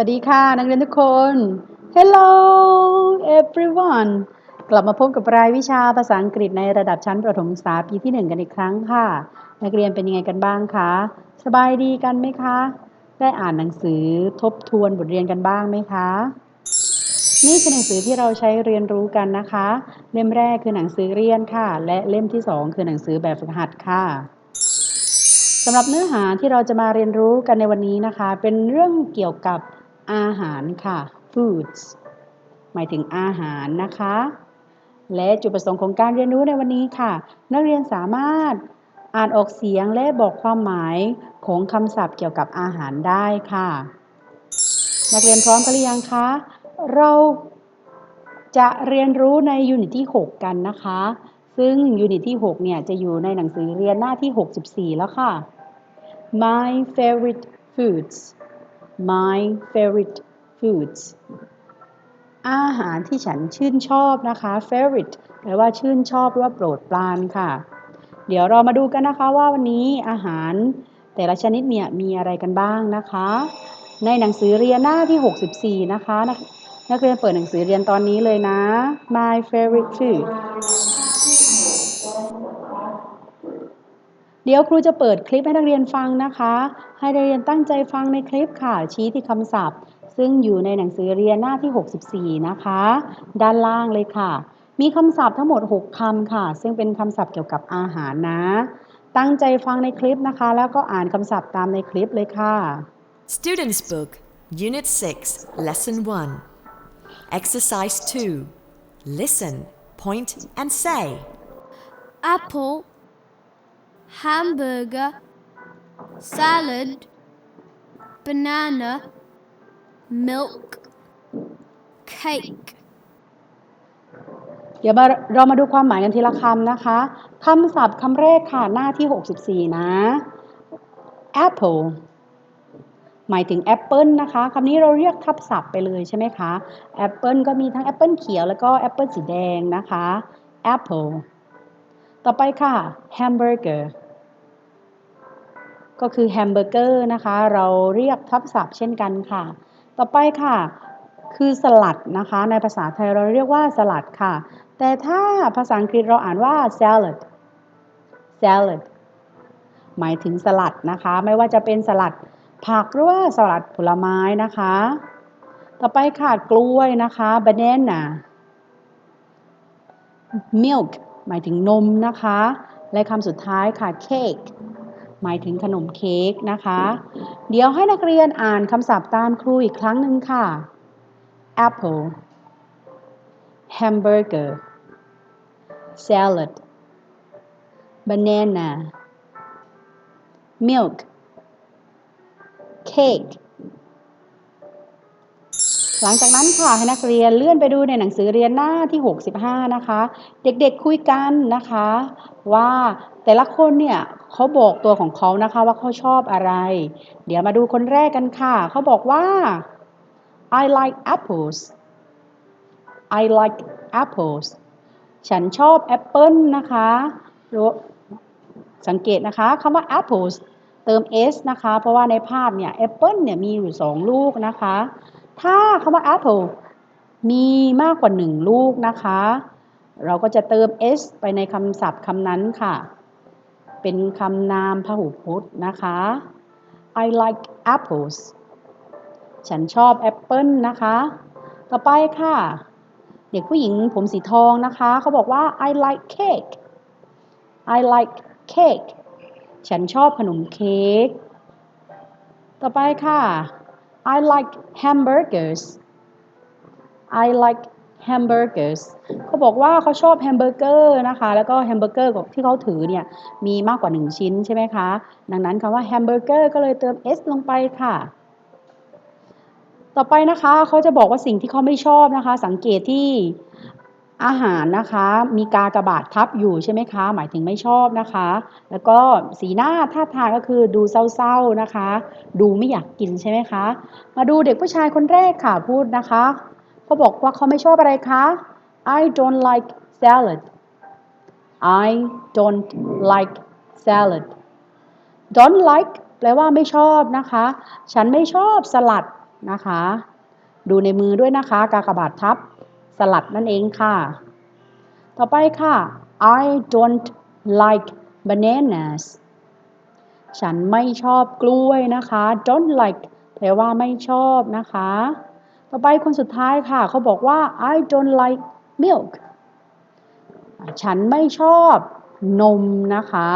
วัสดีค่ะ นักเรียนทุกคน Hello everyone กลับมาพบกับรายวิชาภาษาอังกฤษในระดับชั้นประถมศึกษาปีที่ 1 กันอีกครั้งค่ะ นักเรียนเป็นยังไงกันบ้างคะ สบายดีกันไหมคะ ได้อ่านหนังสือทบทวนบทเรียนกันบ้างไหมคะ นี่คือหนังสือที่เราใช้เรียนรู้กันนะคะ เล่มแรกคือหนังสือเรียนค่ะ และเล่มที่ 2 คือหนังสือแบบฝึกหัดค่ะสำหรับเนื้อหาที่เราจะมาเรียนรู้กันในวันนี้นะคะ เป็นเรื่องเกี่ยวกับ อาหารค่ะ foods หมายถึงอาหารนะคะ และจุดประสงค์ของการเรียนรู้ในวันนี้ค่ะ นักเรียนสามารถอ่านออกเสียงและบอกความหมายของคำศัพท์เกี่ยวกับอาหารได้ค่ะ นักเรียนพร้อมกันหรือยังคะ เราจะเรียนรู้ในยูนิตที่ 6 กันนะคะ ซึ่งยูนิตที่ 6 เนี่ย จะอยู่ในหนังสือเรียนหน้าที่ 64 แล้วค่ะ My favorite foods my favorite foods อาหารที่ฉันชื่นชอบนะคะ favorite แปลว่าชื่นชอบหรือว่าโปรดปรานค่ะ เดี๋ยวเรามาดูกันนะคะว่าวันนี้อาหารแต่ละชนิดเนี่ยมีอะไรกันบ้างนะคะ ในหนังสือเรียนหน้าที่ 64 นะคะ นักเรียนเปิดหนังสือเรียนตอนนี้เลยนะ my favorite food เดี๋ยวครูจะเปิดคลิปให้นักเรียนฟังนะคะ ให้นักเรียนตั้งใจฟังในคลิปค่ะ ชี้ที่คำศัพท์ ซึ่งอยู่ในหนังสือเรียนหน้าที่ 64 นะคะ ด้านล่างเลยค่ะ มีคำศัพท์ทั้งหมด 6คำค่ะ ซึ่งเป็นคำศัพท์เกี่ยวกับอาหารนะ ตั้งใจฟังในคลิปนะคะ แล้วก็อ่านคำศัพท์ตามในคลิปเลยค่ะ Students' Book, Unit 6, Lesson 1. Exercise 2. Listen, point, and say. apple, hamburger, salad, banana, milk, cake. เดี๋ยวมาเรามาดูความหมายกันทีละคำนะคะคำศัพท์คำแรกค่ะหน้าที่ 64 นะ apple หมายถึงแอปเปิลนะคะคำนี้เราเรียกทับศัพท์ไปเลยใช่ไหมคะแอปเปิลก็มีทั้งแอปเปิลเขียวแล้วก็แอปเปิลสีแดงนะคะ apple ต่อไปค่ะ hamburger ก็คือแฮมเบอร์เกอร์นะคะ เราเรียกทับศัพท์เช่นกันค่ะ ต่อไปค่ะ คือสลัดนะคะ ในภาษาไทยเราเรียกว่าสลัดค่ะ แต่ถ้าภาษาอังกฤษเราอ่านว่า salad salad หมายถึงสลัดนะคะ ไม่ว่าจะเป็นสลัดผักหรือว่าสลัดผลไม้นะคะ ต่อไปค่ะกล้วยนะคะ banana milk หมายถึงนมนะคะ และคำสุดท้ายค่ะ cake หมายถึงขนมเค้กนะคะ เดี๋ยวให้นักเรียนอ่านคำศัพท์ตามครูอีกครั้งหนึ่งค่ะ apple hamburger salad banana milk cake หลังจากนั้นค่ะให้นักเรียนเลื่อนไปดูในหนังสือเรียนหน้าที่ 65 นะคะ เด็กๆคุยกันนะคะ ว่าแต่ละคนเนี่ยเขาบอกตัวของเขานะคะว่าเขาชอบอะไร เดี๋ยวมาดูคนแรกกันค่ะ เขาบอกว่า I like apples I like apples ฉันชอบแอปเปิลนะคะสังเกตนะคะคำว่า apples เติม s นะคะ เพราะว่าในภาพเนี่ยแอปเปิลเนี่ยมีอยู่ 2 ลูกนะคะ ถ้าคำว่า apple มีมากกว่า 1 ลูกนะคะ เราก็จะเติม s ไปในคำศัพท์คำนั้นค่ะ เป็นคำนามพหูพจน์นะคะ I like apples ฉันชอบแอปเปิลนะคะ ต่อไปค่ะ เด็กผู้หญิงผมสีทองนะคะ เขาบอกว่า I like cake I like cake ฉันชอบขนมเค้ก ต่อไปค่ะ I like hamburgers I like hamburgers เขาบอกว่าเขาชอบแฮมเบอร์เกอร์นะคะ แล้วก็แฮมเบอร์เกอร์ที่เขาถือเนี่ย มีมากกว่า 1 ชิ้นใช่ไหมคะ ดังนั้นคำว่าแฮมเบอร์เกอร์ก็เลยเติม s ลงไปค่ะ ต่อไปนะคะ เขาจะบอกว่าสิ่งที่เขาไม่ชอบนะคะ สังเกตที่ อาหารนะคะมีกากระบาดทับอยู่ใช่ไหมคะ หมายถึงไม่ชอบนะคะ แล้วก็สีหน้าท่าทางก็คือดูเศร้าๆนะคะ ดูไม่อยากกินใช่ไหมคะ มาดูเด็กผู้ชายคนแรกค่ะพูดนะคะเขาบอกว่าเขาไม่ชอบอะไรคะ I don't like salad I don't like salad don't like แปลว่าไม่ชอบนะคะ ฉันไม่ชอบสลัดนะคะ ดูในมือด้วยนะคะ กากบาททับ สลัดนั่นเองค่ะ ต่อไปค่ะ I don't like bananas ฉันไม่ชอบกล้วยนะคะ don't like แปลว่าไม่ชอบนะคะ ต่อไปคนสุดท้ายค่ะ เขาบอกว่า I don't like milk ฉันไม่ชอบนมนะคะ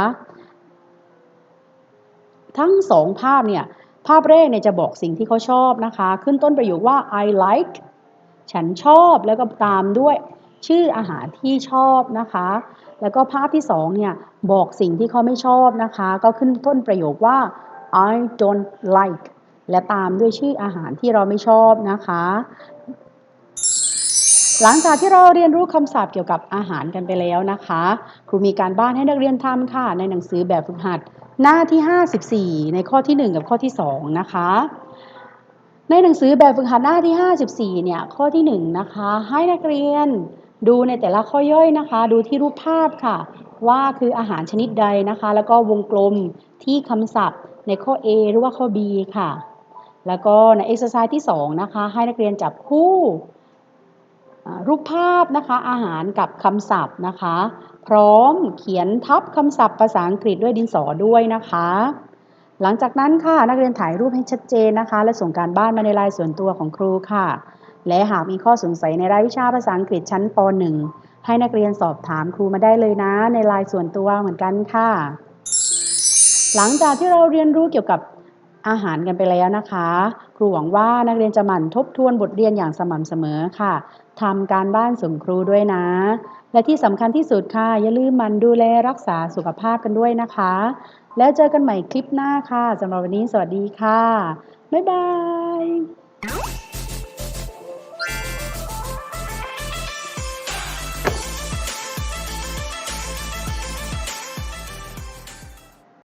ทั้งสองภาพเนี่ย ภาพแรกเนี่ยจะบอกสิ่งที่เขาชอบนะคะ ขึ้นต้นประโยคว่า I like ฉันชอบแล้วก็ตามด้วย ชื่ออาหารที่ชอบนะคะ แล้วก็ภาพที่สองเนี่ยบอกสิ่งที่เขาไม่ชอบนะคะ ก็ขึ้นต้นประโยคว่า I don't like และตามด้วยชื่ออาหารที่เราไม่ชอบนะคะ หลังจากที่เราเรียนรู้คำศัพท์เกี่ยวกับอาหารกันไปแล้วนะคะ ครูมีการบ้านให้นักเรียนทำค่ะ ในหนังสือแบบฝึกหัด หน้าที่ 54 ในข้อที่ 1 กับข้อที่ 2 นะคะ ในหนังสือแบบฝึกหัดหน้าที่ 54 เนี่ย ข้อที่ 1 นะคะ ให้นักเรียนดูในแต่ละข้อย่อยนะคะ ดูที่รูปภาพค่ะ ว่าคืออาหารชนิดใดนะคะ แล้วก็วงกลมที่คำศัพท์ในข้อ A หรือว่าข้อ B ค่ะ แล้วก็ใน exercise ที่ 2 นะคะ ให้นักเรียนจับคู่รูปภาพนะคะ อาหารกับคำศัพท์นะคะ พร้อมเขียนทับคำศัพท์ภาษาอังกฤษด้วยดินสอด้วยนะคะ หลังจากนั้นค่ะนักเรียนถ่ายรูปให้ชัดเจนนะคะ และส่งการบ้านมาในไลน์ส่วนตัวของครูค่ะ และหากมีข้อสงสัยในรายวิชาภาษาอังกฤษชั้นป .1 ให้นักเรียนสอบถามครูมาได้เลยนะ ในไลน์ส่วนตัวเหมือนกันค่ะ หลังจากที่เราเรียนรู้เกี่ยวกับ อาหารกันไปแล้วนะคะ ครูหวังว่านักเรียนจะหมั่นทบทวนบทเรียนอย่างสม่ำเสมอค่ะทำการบ้านส่งครูด้วยนะ และที่สำคัญที่สุดค่ะ อย่าลืมมันดูแลรักษาสุขภาพกันด้วยนะคะ แล้วเจอกันใหม่คลิปหน้าค่ะสำหรับวันนี้สวัสดีค่ะ บ๊ายบาย